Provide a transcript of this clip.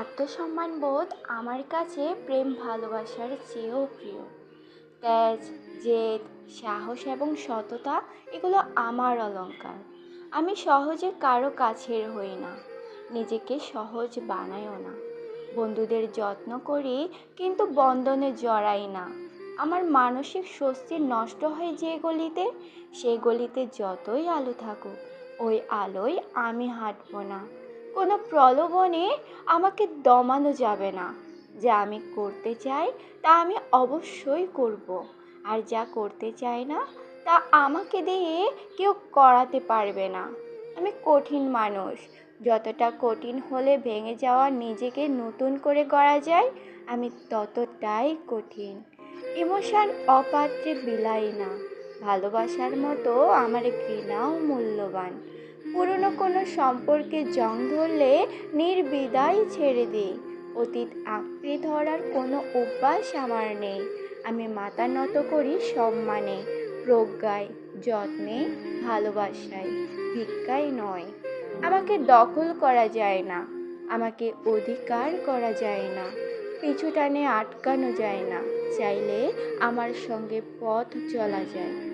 আত্মসম্মানবোধ আমার কাছে প্রেম ভালোবাসার চেয়েও প্রিয়। তেজ জেদ, সাহস এবং সততা, এগুলো আমার অলংকার আমি সহজে কারও কাছের হই না, নিজেকে সহজ বানাইও না। বন্ধুদের যত্ন করি, কিন্তু বন্ধনে জড়াই না। আমার মানসিক স্বস্তি নষ্ট হয় যে গলিতে সেই গলিতে যতই আলো থাকুক, ওই আলোয় আমি হাঁটবো না। কোনো প্রলোভনে আমাকে দমানো যাবে না। যা আমি করতে চাই, তা আমি অবশ্যই করব। আর যা করতে চাই না, তা আমাকে দিয়ে কেউ করাতে পারবে না। আমি কঠিন মানুষ। যতটা কঠিন হলে ভেঙে যাওয়া নিজেকে নতুন করে গড়া যায়, আমি ততটাই কঠিন। ইমোশন অপাত্রে বিলাই না। ভালোবাসার মতো আমার ঘৃণাও মূল্যবান। পুরনো কোনো সম্পর্কে জং ধরলে নির্বিদায় ছেড়ে দিই অতীত আঁকড়ে ধরার কোনো অভ্যাস আমার নেই। আমি মাথা নত করি সম্মানে, প্রজ্ঞায়, যত্নে, ভালোবাসায়, ভিক্ষায় নয়। আমাকে দখল করা যায় না, আমাকে অধিকার করা যায় না, পিছু টানে আটকানো যায় না। চাইলে আমার সঙ্গে পথ চলা যায়।